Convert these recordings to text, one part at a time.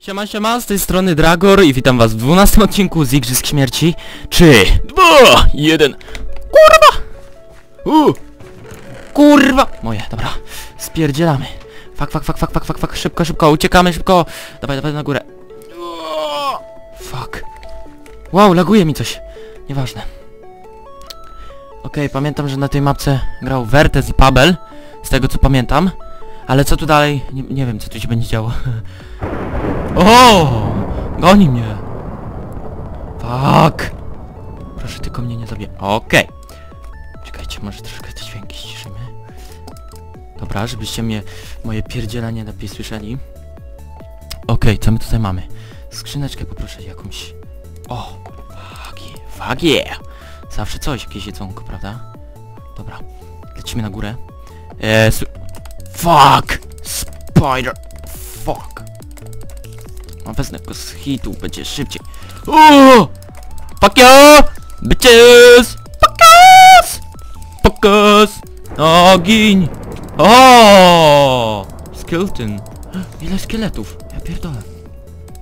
Siema, siema, z tej strony Dragor i witam was w 12 odcinku z Igrzysk Śmierci. 3, 2, 1. Kurwa! U! Kurwa! Moje, dobra. Spierdzielamy. Fak, fak, fak, fak, fak, fak, fak, szybko, szybko, uciekamy, szybko. Dawaj, dawaj na górę. Fuck. Wow, laguje mi coś. Nieważne. Okej, pamiętam, że na tej mapce grał Vertes i Pabel. Z tego co pamiętam. Ale co tu dalej? Nie, nie wiem, co tu się będzie działo. O! Goni mnie! Fuck! Proszę tylko mnie nie zabije. Okej. Czekajcie, może troszkę te dźwięki ściszymy. Dobra, żebyście mnie, moje pierdzielanie lepiej słyszeli. Okej, co my tutaj mamy? Skrzyneczkę poproszę jakąś. O! Fuck yeah! Zawsze coś, jakieś jedzonko, prawda? Dobra, lecimy na górę. Eee, Fuck! Spider! Fuck! Mam wezmę go z hitu, będzie szybciej. Uuu! You! Bitches! Fuckers! Fuckers! Ogień! O! Skeleton! Ile szkieletów? Ja pierdolę.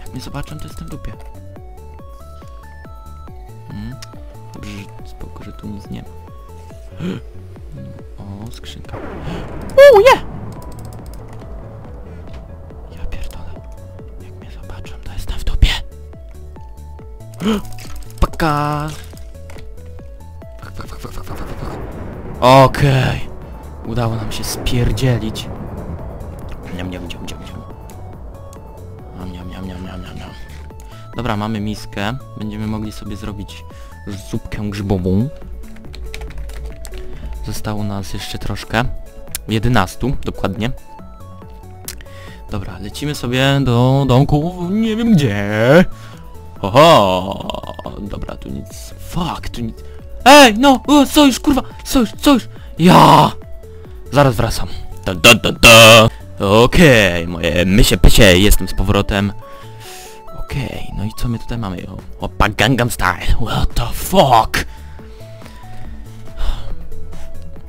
Jak mnie zobaczą, to jestem w dupie. Hmm. Dobrze, że spoko, że tu nic nie ma. O, skrzynka. Uuu, nie! Paka. Okej. Udało nam się spierdzielić. Niam, niam, niam, niam. Niam, niam, niam, niam, niam, niam, niam. Dobra, mamy miskę. Będziemy mogli sobie zrobić zupkę grzybową. Zostało nas jeszcze troszkę. 11 dokładnie. Dobra, lecimy sobie do domku, nie wiem gdzie. Oho, dobra, tu nic. Fuck, tu nic. Ej, no, o, sojusz, kurwa, sojusz, sojusz. Ja! Zaraz wracam. Da, da, da, da. Okej, moje mysie pysie, jestem z powrotem. Okej, no i co my tutaj mamy? Opa Gangnam Style, what the fuck?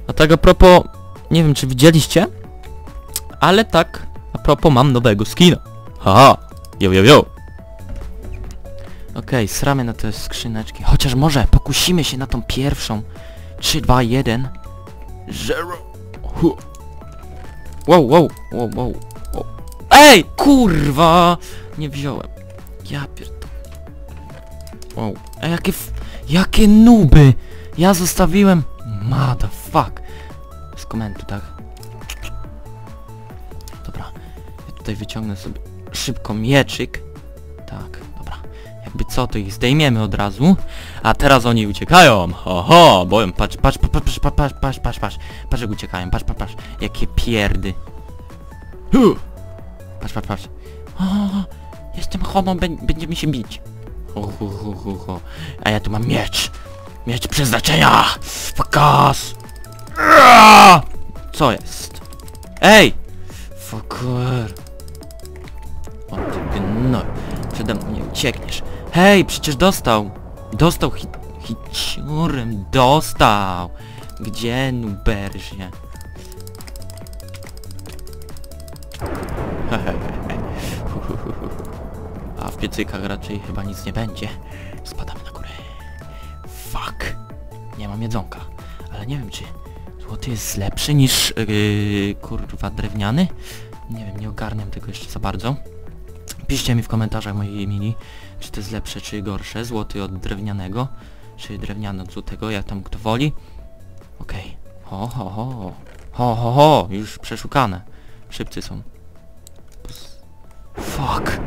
A tak a propos, nie wiem czy widzieliście, ale tak, a propos mam nowego skina. Haha, yo yo yo. Okej, sramy na te skrzyneczki. Chociaż może pokusimy się na tą pierwszą. 3, 2, 1. 0. Hu. Wow, wow, wow, wow, wow. Ej, kurwa! Nie wziąłem. Ja pierdolę. Wow. Ej, jakie f... Jakie nuby! Ja zostawiłem... Motherfuck. Z komentu, tak? Dobra. Ja tutaj wyciągnę sobie szybko mieczyk. Tak. Jakby co, to ich zdejmiemy od razu. A teraz oni uciekają. Oho, boją. Patrz, patrz, patrz, patrz, patrz, patrz, patrz, patrz. Patrz jak uciekają, patrz, patrz, patrz. Jakie pierdy. Hu! Patrz, patrz, patrz. O, jestem homo, będziemy się bić. Ho, ho, ho, ho, ho. A ja tu mam miecz. Miecz przeznaczenia! Fakas! Co jest? Ej! Fucker! O ty gnoju. Przede mną nie uciekniesz. Hej, przecież dostał. Dostał hit... Hiciurem. Dostał. Gdzie nuberzie? A w piecykach raczej chyba nic nie będzie. Spadamy na górę. Fuck. Nie mam jedzonka. Ale nie wiem czy złoty jest lepszy niż yy, kurwa drewniany. Nie wiem, nie ogarniam tego jeszcze za bardzo. Piszcie mi w komentarzach mojej mini, czy to jest lepsze, czy gorsze. Złoty od drewnianego, czy drewniany od złotego, jak tam kto woli. Okej. Ho, ho, ho. Ho, ho, ho. Już przeszukane. Szybcy są. Fuck.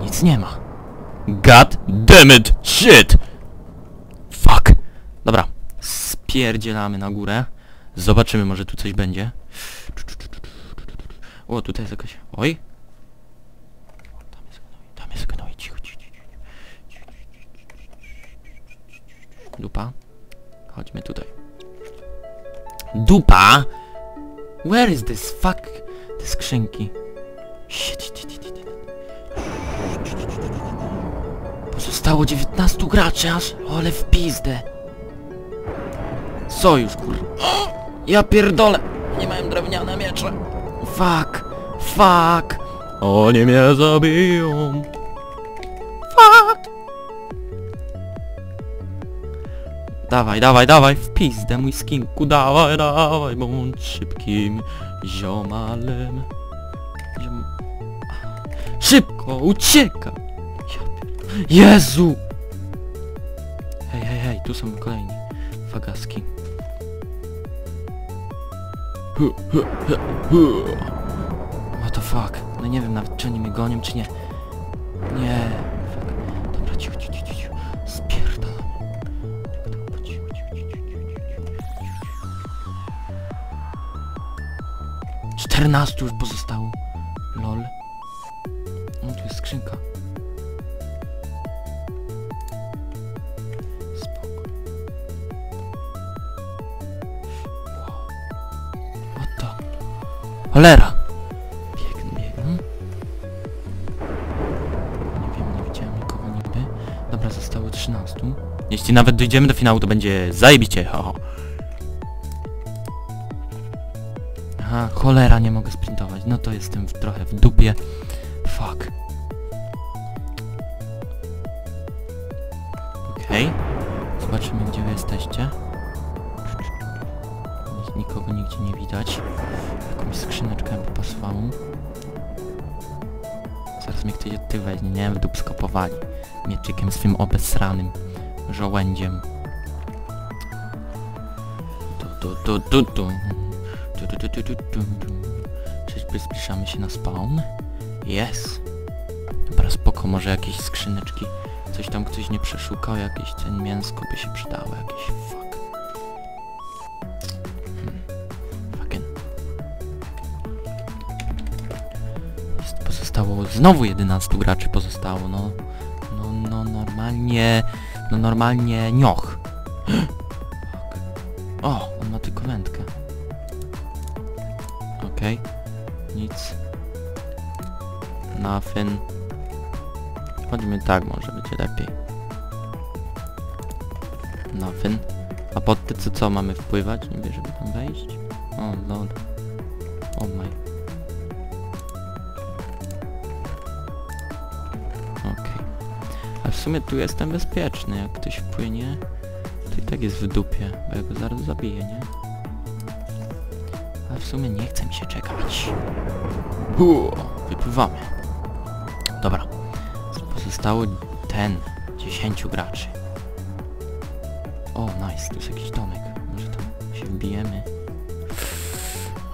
Nic nie ma. God damn it. Shit. Fuck. Dobra. Spierdzielamy na górę. Zobaczymy, może tu coś będzie. O, tutaj jest jakaś... Oj. Tam jest gnój, tam jest gnój. Cicho, cicho, cicho. Dupa. Chodźmy tutaj. Dupa? Where is this fuck... Te skrzynki. Pozostało 19 graczy aż, ale w pizdę. Sojusz, kur... Ja pierdolę! Nie mają drewniane miecze. Fuck, fuck. Oni mnie zabiją. Dawaj, dawaj, dawaj, w pizdę mój skinku, dawaj, dawaj, bądź szybkim ziomalem. Ziom... Szybko, ucieka! Jezu! Hej, hej, hej, tu są kolejni fagaski. What the fuck? No nie wiem nawet czy oni mnie gonią, czy. Nie. 14 już pozostało. Lol. O, tu jest skrzynka. What the? Cholera! Biegnę, biegnę. Nie wiem, nie widziałem nikogo niby. Dobra, zostało 13. Jeśli nawet dojdziemy do finału, to będzie zajebicie, ho, Aha, cholera, nie mogę sprintować. No to jestem w, trochę w dupie. Fuck. Okej. Zobaczymy, gdzie wy jesteście. Nikogo nigdzie nie widać. Jakąś skrzyneczkę by. Zaraz mnie ktoś tyłu weźmie, nie w dup skopowali. Mieczykiem swym obesranym. Żołędziem. Tu, tu, tu, tu, tu. Czyżby zbliżamy się na spawn? Yes. Dobra, spoko, może jakieś skrzyneczki. Coś tam ktoś nie przeszukał, jakieś ten mięsko by się przydało, jakieś fuck. Hmm. Fucking. Jest, pozostało, znowu 11 graczy pozostało, no. No, no normalnie, no normalnie nioch. O, Nothing. Chodźmy tak, może będzie lepiej. Nothing. A pod te co, co mamy wpływać? Nie żeby tam wejść? O, lol. O my. Okej. A w sumie tu jestem bezpieczny. Jak ktoś wpłynie, to i tak jest w dupie, bo ja go zaraz zabiję, nie? A w sumie nie chce mi się czekać. Hu, wypływamy. Dobra. Pozostało ten. 10 graczy. O, nice. Tu jest jakiś domek. Może tam się wbijemy.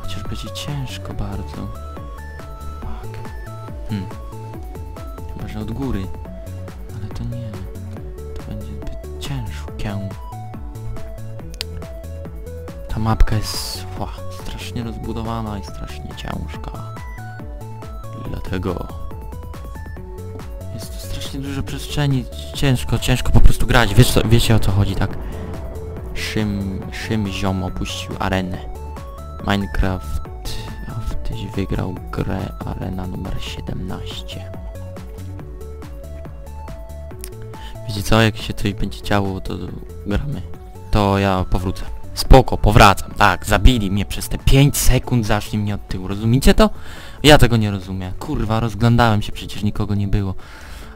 Chociaż będzie ciężko bardzo. Fuck. Hmm. Chyba, że od góry. Ale to nie. To będzie zbyt ciężkie. Ta mapka jest ła, strasznie rozbudowana i strasznie ciężka. Dlatego strasznie dużo przestrzeni. Ciężko, ciężko po prostu grać. Wiesz, co, wiecie o co chodzi, tak? Szym, Szym ziom opuścił arenę. Minecraft a tyś wygrał grę arena numer 17. Wiecie co, jak się coś będzie działo, to gramy. To ja powrócę. Spoko, powracam. Tak, zabili mnie przez te 5 sekund, zaszli mnie od tyłu. Rozumiecie to? Ja tego nie rozumiem. Kurwa, rozglądałem się, przecież nikogo nie było.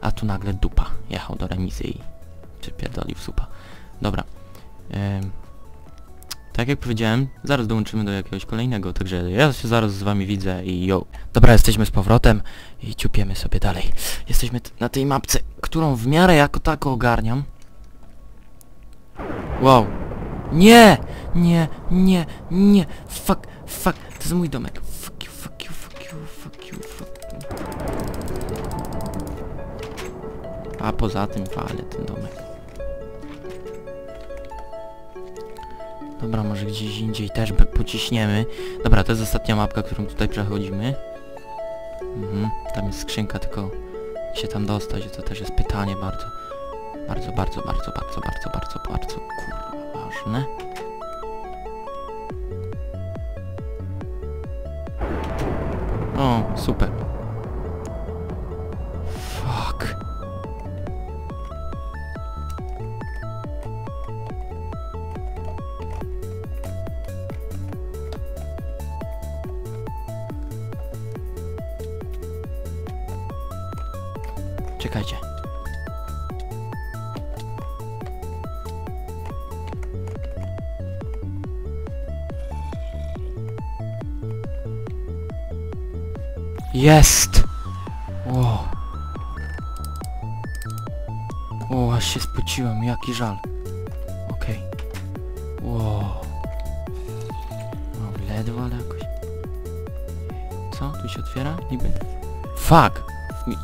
A tu nagle dupa. Jechał do remizy i przypierdolił supa. Dobra. Tak jak powiedziałem, zaraz dołączymy do jakiegoś kolejnego, także ja się zaraz z wami widzę i yo. Dobra, jesteśmy z powrotem i ciupiemy sobie dalej. Jesteśmy na tej mapce, którą w miarę jako tako ogarniam. Wow. Nie! Nie, nie, nie! Fuck, fuck, to jest mój domek. A poza tym fale ten domek. Dobra, może gdzieś indziej też pociśniemy. Dobra, to jest ostatnia mapka, którą tutaj przechodzimy. Mhm, tam jest skrzynka, tylko się tam dostać, to też jest pytanie bardzo. Bardzo, bardzo, bardzo, bardzo, bardzo, bardzo, bardzo, kurwa, ważne. O, super. Jest! Wow. O, aż się spociłem, jaki żal. Okej. Wow. No, ledwo, ale jakoś... Co? Tu się otwiera? Niby? Fuck! Mi...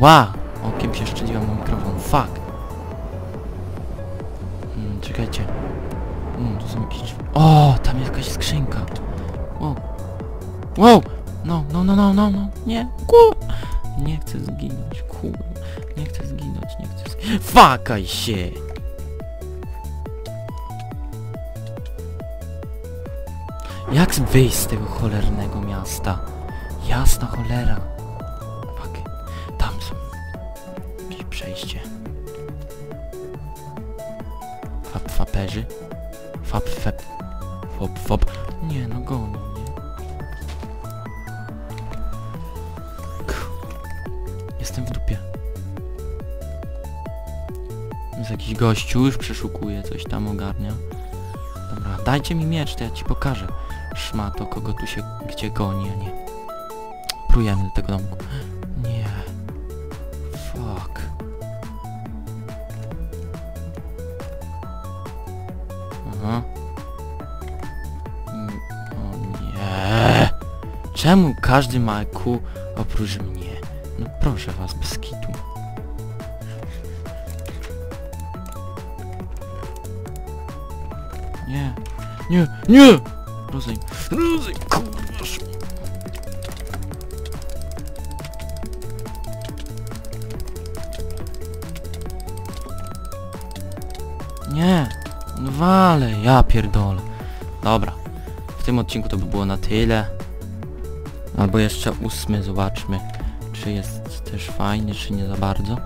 Ła! Okiem się szczeliłem na mikrofon. Fuck! Hmm, czekajcie. Hmm, tu są jakieś... O! Tam jest jakaś skrzynka. Wow. Wow! No, no, no, no, no, no. Nie. Ku! Nie chcę zginąć, kur... Nie chcę zginąć, nie chcę zginąć. Fakaj się! Jak wyjść z tego cholernego miasta? Jasna cholera. Fuck. Tam są. Jakieś przejście. Fap faperzy. Fap fep. Fop fop. Gościu, już przeszukuje, coś tam ogarnia. Dobra, dajcie mi miecz, to ja ci pokażę. Szmato, kogo tu się gdzie goni, a nie. Prujemy do tego domku. Nie. Fuck. Aha. Mm, O nie. Czemu każdy ma ku oprócz mnie? No proszę was, bez kitu. Nie, nie! Rozejm. Rozejm, kurwa. Nie. No wale, ja pierdolę. Dobra. W tym odcinku to by było na tyle. Albo jeszcze ósmy, zobaczmy. Czy jest też fajny, czy nie za bardzo.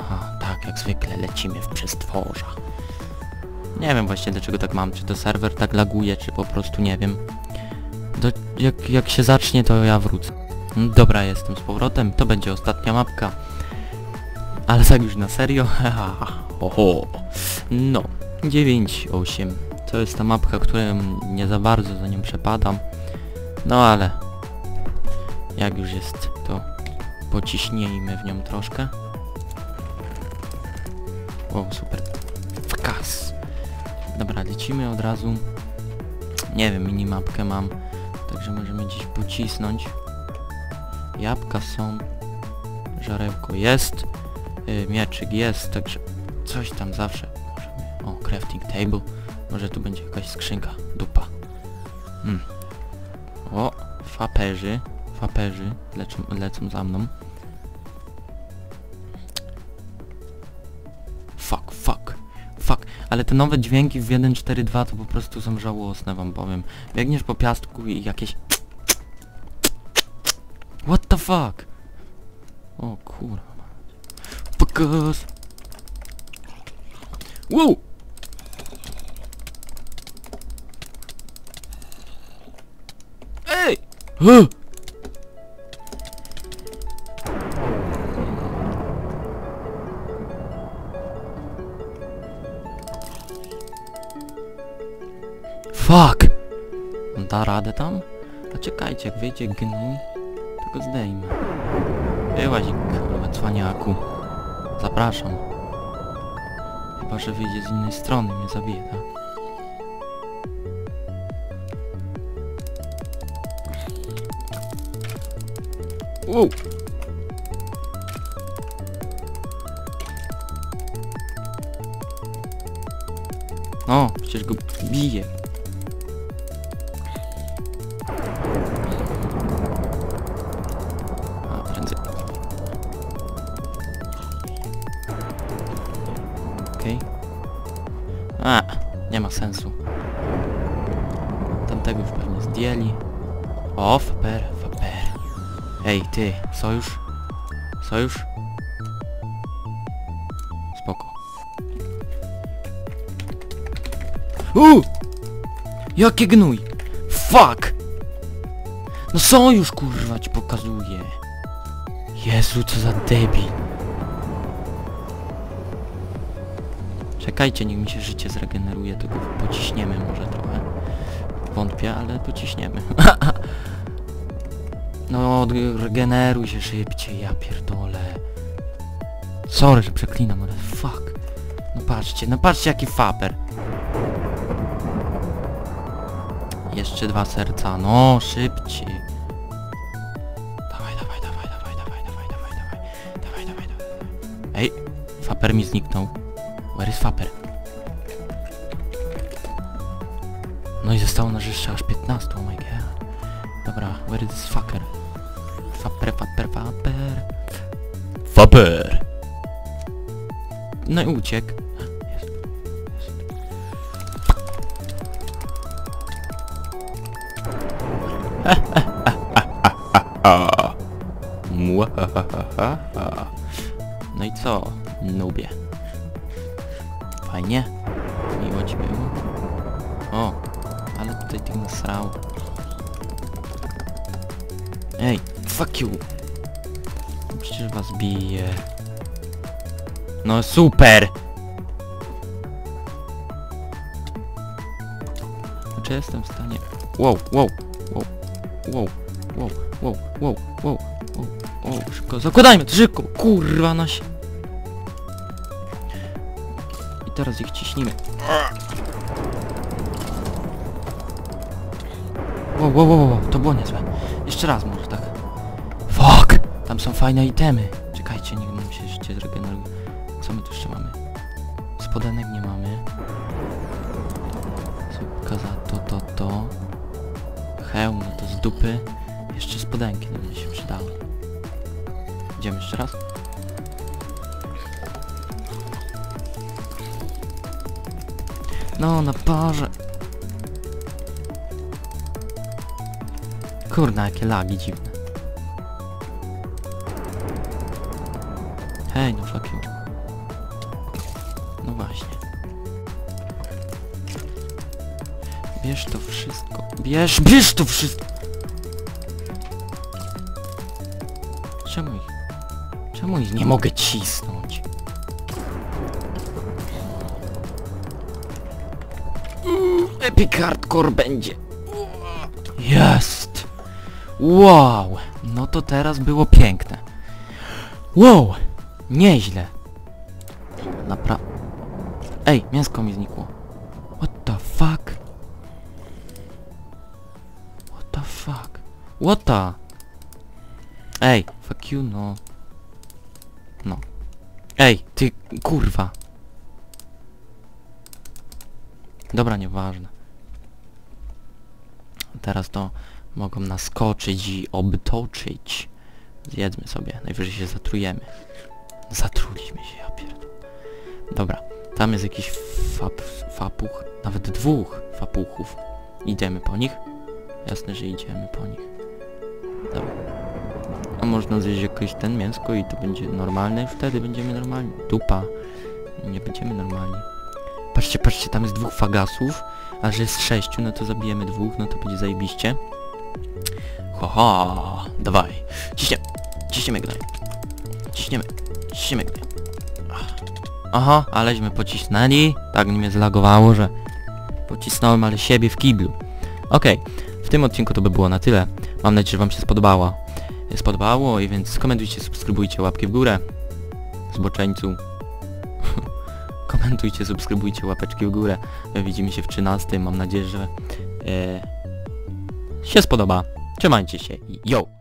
Aha, tak, jak zwykle lecimy w przestworza. Nie wiem właśnie dlaczego tak mam, czy to serwer tak laguje, czy po prostu nie wiem. Do, jak, jak się zacznie, to ja wrócę. Dobra, jestem z powrotem, to będzie ostatnia mapka. Ale tak już na serio, Oho. No, 9, 8. To jest ta mapka, którą nie za bardzo za nią przepadam. No ale... Jak już jest, to pociśnijmy w nią troszkę. O, super. Dobra, lecimy od razu. Nie wiem, minimapkę mam, także możemy gdzieś pocisnąć. Jabłka są. Żarełko jest. Yy, mieczyk jest, także coś tam zawsze. O, crafting table. Może tu będzie jakaś skrzynka. Dupa. Hmm. O, faperzy. Faperzy lecą, lecą za mną. Ale te nowe dźwięki w 1.4.2 to po prostu są żałosne, wam powiem. Biegniesz po piastku i jakieś... What the fuck? O kurwa. Focus. Wow! Ej! Huh! Fuck! On da radę tam? A czekajcie, jak wyjdzie gnój, to go zdejmę. Byłaś, kurwa, cwaniaku. Zapraszam. Chyba, że wyjdzie z innej strony mnie zabije, tak? Wow! O, przecież go bije. A, nie ma sensu. Tamtego już pewnie zdjęli. O, faper, faper. Ej, ty, sojusz? Sojusz? Spoko. U! Jakie gnój! Fuck! No sojusz kurwa ci pokazuje. Jezu, co za debil. Czekajcie, niech mi się życie zregeneruje, tylko pociśniemy może trochę. Wątpię, ale pociśniemy. no, regeneruj się szybciej, ja pierdolę. Sorry, że przeklinam, ale fuck. No patrzcie, no patrzcie jaki faper. Jeszcze dwa serca, no szybciej. Dawaj, dawaj, dawaj, dawaj, dawaj, dawaj, dawaj, dawaj, dawaj, dawaj, dawaj. Ej, faper mi zniknął. Where is faper? No i zostało nas jeszcze aż 15, oh my god. Dobra, where is fucker? Faper, faper, faper. Faper! No i uciekł. Jest, jest. Mwahahaha. No i co, nubie? Fajnie? Miło ci było? O, ale tutaj tych nasrało. Ej, fuck you! Przecież was bije. No super! Czy jestem w stanie... Wow, wow, wow, wow, wow, wow, wow, wow, wow, wow, szybko, zakładajmy to szybko, kurwa nasi. I teraz ich ciśnimy. Wow, wow, wow, wow, to było niezłe. Jeszcze raz może tak. Fuck! Tam są fajne itemy. Czekajcie, niech nam się życie zregeneruje. Co my tu jeszcze mamy? Spodenek nie mamy. Słupka za to, to, to. Hełm, no to z dupy. Jeszcze spodenki mnie się przydały. Idziemy jeszcze raz? No, na parze. Kurna, jakie lagi dziwne. Hej, no fuck you. No właśnie. Bierz to wszystko. Bierz, bierz to wszystko! Czemu ich... Czemu ich nie mogę cisnąć? Epic Hardcore będzie. Jest! Wow! No to teraz było piękne. Wow! Nieźle. Napra... Ej, mięsko mi znikło. What the fuck? What the fuck? What the? Ej, fuck you, no. No. Ej, ty kurwa. Dobra, nieważne. Teraz to mogą naskoczyć i obtoczyć. Zjedzmy sobie, najwyżej się zatrujemy. Zatruliśmy się, ja pierdolę. Dobra, tam jest jakiś fap, fapuch, nawet dwóch fapuchów. Idziemy po nich? Jasne, że idziemy po nich. Dobra. A można zjeść jakieś ten mięsko i to będzie normalne, już wtedy będziemy normalni. Dupa. Nie będziemy normalni. Patrzcie, patrzcie, tam jest dwóch fagasów, a że jest sześciu, no to zabijemy dwóch, no to będzie zajebiście. Ho, ho, dawaj. Ciśniemy, ciśniemy gnoj. Ciśniemy, ciśniemy gnoj. Aha, aleśmy pocisnęli. Tak mnie zlagowało, że pocisnąłem, ale siebie w kiblu. Okej, w tym odcinku to by było na tyle. Mam nadzieję, że wam się spodobało. Spodobało i więc komentujcie, subskrybujcie, łapki w górę. Zboczeńcu. Komentujcie, subskrybujcie, łapeczki w górę. Widzimy się w 13. Mam nadzieję, że e, się spodoba. Trzymajcie się. Yo!